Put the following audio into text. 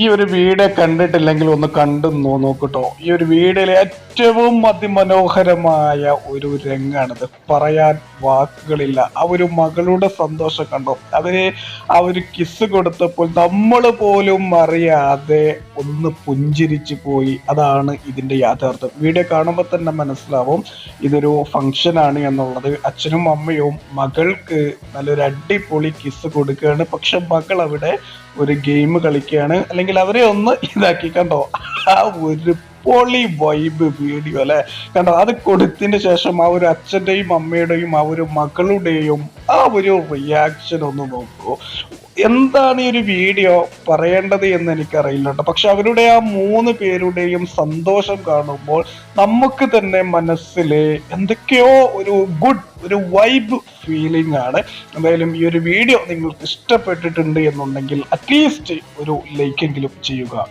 ഈ ഒരു വീഡിയോ കണ്ടിട്ടില്ലെങ്കിൽ ഒന്ന് കണ്ടു നോക്കൂട്ടോ. ഈ ഒരു വീഡിയോയിലെ ഏറ്റവും അതിമനോഹരമായ ഒരു രംഗാണിത്. പറയാൻ വാക്കുകളില്ല. ആ ഒരു മകളുടെ സന്തോഷം കണ്ടോ. അവർ ആ ഒരു കിസ് കൊടുത്തപ്പോൾ നമ്മൾ പോലും അറിയാതെ ഒന്ന് പുഞ്ചിരിച്ചു പോയി. അതാണ് ഇതിന്റെ യാഥാർത്ഥ്യം. വീഡിയോ കാണുമ്പോൾ തന്നെ മനസ്സിലാവും ഇതൊരു ഫംഗ്ഷൻ ആണ് എന്നുള്ളത്. അച്ഛനും അമ്മയും മകൾക്ക് നല്ലൊരു അടിപൊളി കിസ് കൊടുക്കുകയാണ്. പക്ഷെ മകൾ അവിടെ ഒരു ഗെയിം കളിക്കുകയാണ്. അല്ലെങ്കിൽ അവരെ ഒന്ന് ഇതാക്കി. കണ്ടോ? ആ ഒരു പൊളി വൈബ് വീഡിയോ അല്ലെ? കണ്ടോ? അത് കൊടുത്തതിന് ശേഷം ആ ഒരു അച്ഛന്റെയും അമ്മയുടെയും ആ ഒരു മകളുടെയും ആ ഒരു റിയാക്ഷൻ ഒന്ന് നോക്കൂ. എന്താണ് ഈ ഒരു വീഡിയോ പറയേണ്ടത് എന്ന് എനിക്കറിയില്ല കേട്ടോ. പക്ഷെ അവരുടെ ആ മൂന്ന് പേരുടെയും സന്തോഷം കാണുമ്പോൾ നമുക്ക് തന്നെ മനസ്സിൽ എന്തൊക്കെയോ ഒരു ഗുഡ് ഒരു വൈബ് ഫീലിംഗ് ആണ്. എന്തായാലും ഈ ഒരു വീഡിയോ നിങ്ങൾക്ക് ഇഷ്ടപ്പെട്ടിട്ടുണ്ട് എന്നുണ്ടെങ്കിൽ അറ്റ്ലീസ്റ്റ് ഒരു ലൈക്കെങ്കിലും ചെയ്യുക.